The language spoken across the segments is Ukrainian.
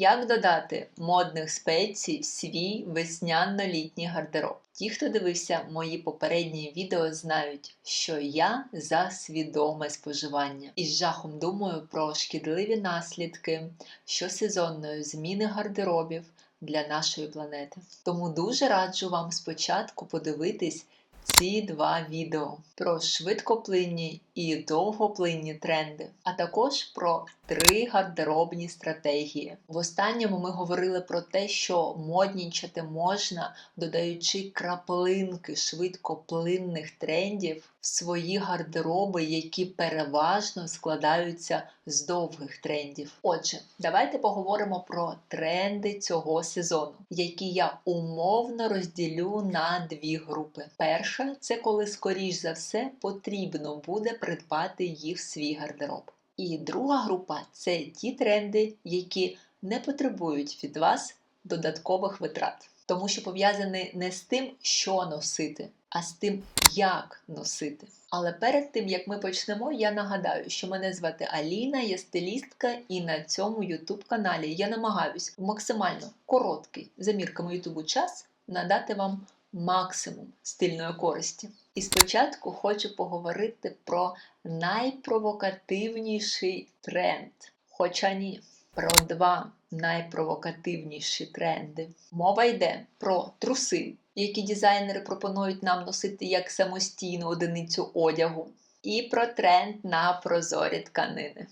Як додати модних спецій в свій весняно-літній гардероб? Ті, хто дивився мої попередні відео, знають, що я за свідоме споживання і з жахом думаю про шкідливі наслідки щосезонної зміни гардеробів для нашої планети. Тому дуже раджу вам спочатку подивитись ці два відео про швидкоплинні і довгоплинні тренди, а також про три гардеробні стратегії. В останньому ми говорили про те, що моднічати можна, додаючи краплинки швидкоплинних трендів в свої гардероби, які переважно складаються з довгих трендів. Отже, давайте поговоримо про тренди цього сезону, які я умовно розділю на дві групи. Перша це коли, скоріш за все, потрібно буде придбати їх в свій гардероб. І друга група це ті тренди, які не потребують від вас додаткових витрат, тому що пов'язані не з тим, що носити, а з тим, як носити. Але перед тим як ми почнемо, я нагадаю, що мене звати Аліна, я стилістка, і на цьому youtube каналі я намагаюсь в максимально короткий за мірками ютубу час надати вам максимум стильної користі. І спочатку хочу поговорити про найпровокативніший тренд. Хоча ні, про два найпровокативніші тренди. Мова йде про труси, які дизайнери пропонують нам носити як самостійну одиницю одягу, і про тренд на прозорі тканини.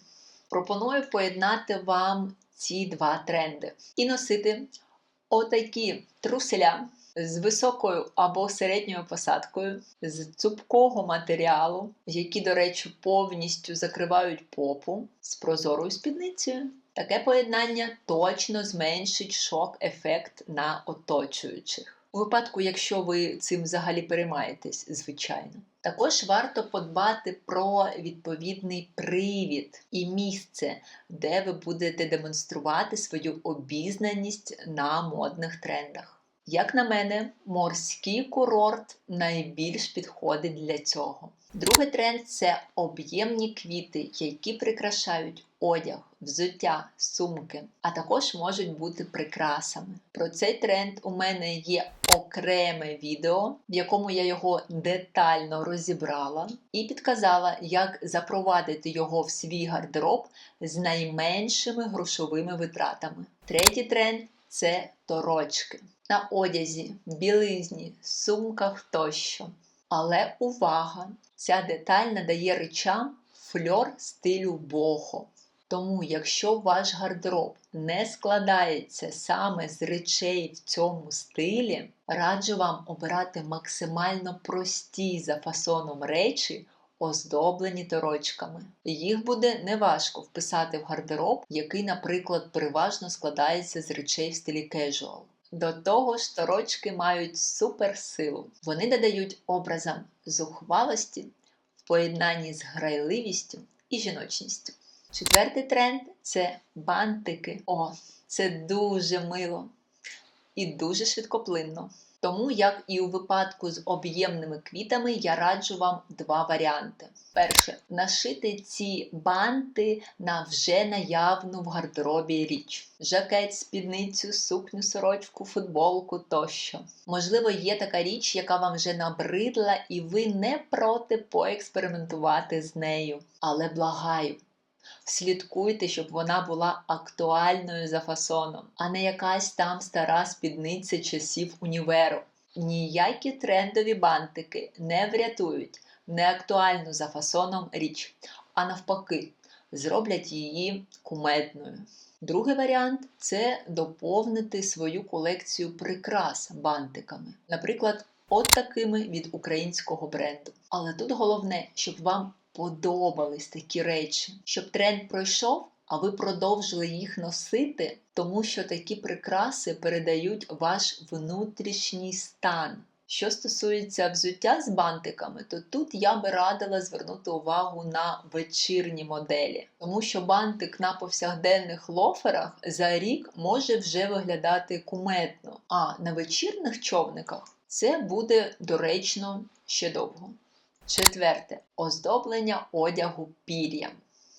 Пропоную поєднати вам ці два тренди і носити отакі труселя з високою або середньою посадкою, з цупкого матеріалу, які, до речі, повністю закривають попу з прозорою спідницею. Таке поєднання точно зменшить шок-ефект на оточуючих. У випадку, якщо ви цим взагалі переймаєтесь, звичайно. Також варто подбати про відповідний привід і місце, де ви будете демонструвати свою обізнаність на модних трендах. Як на мене, морський курорт найбільш підходить для цього. Другий тренд це об'ємні квіти, які прикрашають одяг, взуття, сумки, а також можуть бути прикрасами. Про цей тренд у мене є окреме відео, в якому я його детально розібрала і підказала, як запровадити його в свій гардероб з найменшими грошовими витратами. Третій тренд це торочки на одязі, білизні, сумках тощо. Але увага! Ця деталь надає речам фльор стилю бохо. Тому, якщо ваш гардероб не складається саме з речей в цьому стилі, раджу вам обирати максимально прості за фасоном речі, оздоблені торочками. Їх буде неважко вписати в гардероб, який, наприклад, переважно складається з речей в стилі casual. До того ж, торочки мають суперсилу. Вони додають образам зухвалості в поєднанні з грайливістю і жіночністю. Четвертий тренд це бантики. О, це дуже мило і дуже швидкоплинно. Тому, як і у випадку з об'ємними квітами, я раджу вам два варіанти. Перше, нашити ці банти на вже наявну в гардеробі річ: жакет, спідницю, сукню, сорочку, футболку тощо. Можливо, є така річ, яка вам вже набридла, і ви не проти поекспериментувати з нею. Але благаю, Слідкуйте, щоб вона була актуальною за фасоном, а не якась там стара спідниця часів універу. Ніякі трендові бантики не врятують неактуальну за фасоном річ, а навпаки, зроблять її кумедною. Другий варіант це доповнити свою колекцію прикрас бантиками, наприклад, от такими від українського бренду. Але тут головне, щоб вам подобались такі речі, щоб тренд пройшов, а ви продовжили їх носити, тому що такі прикраси передають ваш внутрішній стан. Що стосується взуття з бантиками, то тут я би радила звернути увагу на вечірні моделі, тому що бантик на повсякденних лоферах за рік може вже виглядати куметно, а на вечірних човниках це буде доречно ще довго. Четверте оздоблення одягу пір'ям.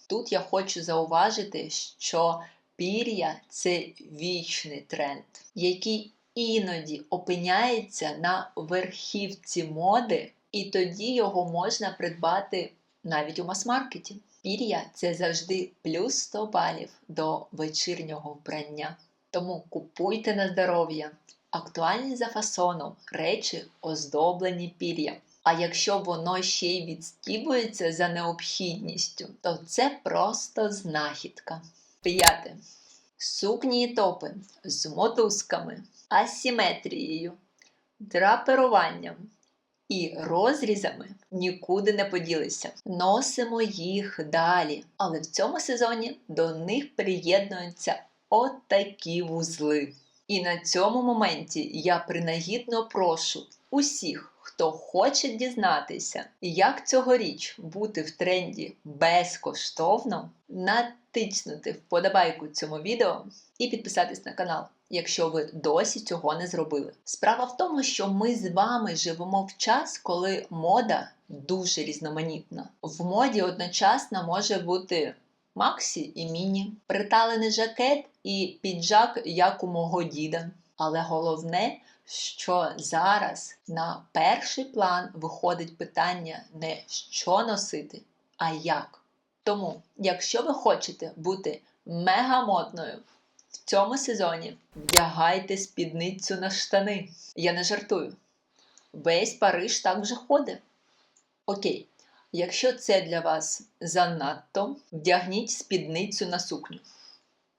Тут я хочу зауважити, що Пір'я це вічний тренд, який іноді опиняється на верхівці моди, і тоді його можна придбати навіть у мас-маркеті. Пір'я це завжди плюс 100 балів до вечірнього вбрання. Тому купуйте на здоров'я. Актуальні за фасоном речі оздоблені пір'ям. А якщо воно ще й відстібується за необхідністю, то це просто знахідка. П'яте. Сукні і топи з мотузками, асиметрією, драпируванням і розрізами нікуди не поділися. Носимо їх далі. Але в цьому сезоні до них приєднуються отакі вузли. І на цьому моменті я принагідно прошу усіх, хто хоче дізнатися, як цьогоріч бути в тренді безкоштовно, натиснути вподобайку цьому відео і підписатись на канал, якщо ви досі цього не зробили. Справа в тому, що ми з вами живемо в час, коли мода дуже різноманітна. В моді одночасно може бути Максі і міні, приталений жакет і піджак, як у мого діда. Але головне, що зараз на перший план виходить питання не що носити, а як. Тому, якщо ви хочете бути мегамодною в цьому сезоні, вдягайте спідницю на штани. Я не жартую. Весь Париж так вже ходить. Окей. Якщо це для вас занадто, вдягніть спідницю на сукню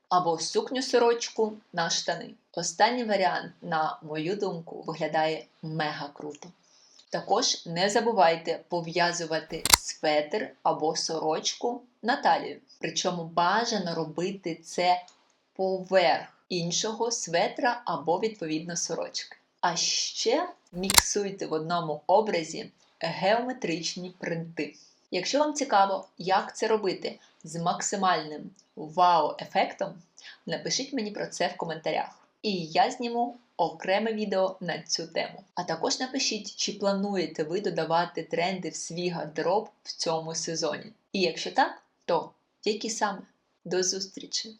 або сукню сорочку на штани. Останній варіант, на мою думку, виглядає мега круто. Також не забувайте пов'язувати светр або сорочку на талію. Причому бажано робити це поверх іншого светра або відповідно сорочки. А ще міксуйте в одному образі геометричні принти. Якщо вам цікаво, як це робити з максимальним вау-ефектом, напишіть мені про це в коментарях. І я зніму окреме відео на цю тему. А також напишіть, чи плануєте ви додавати тренди в свій гардероб в цьому сезоні. І якщо так, то які саме? До зустрічі!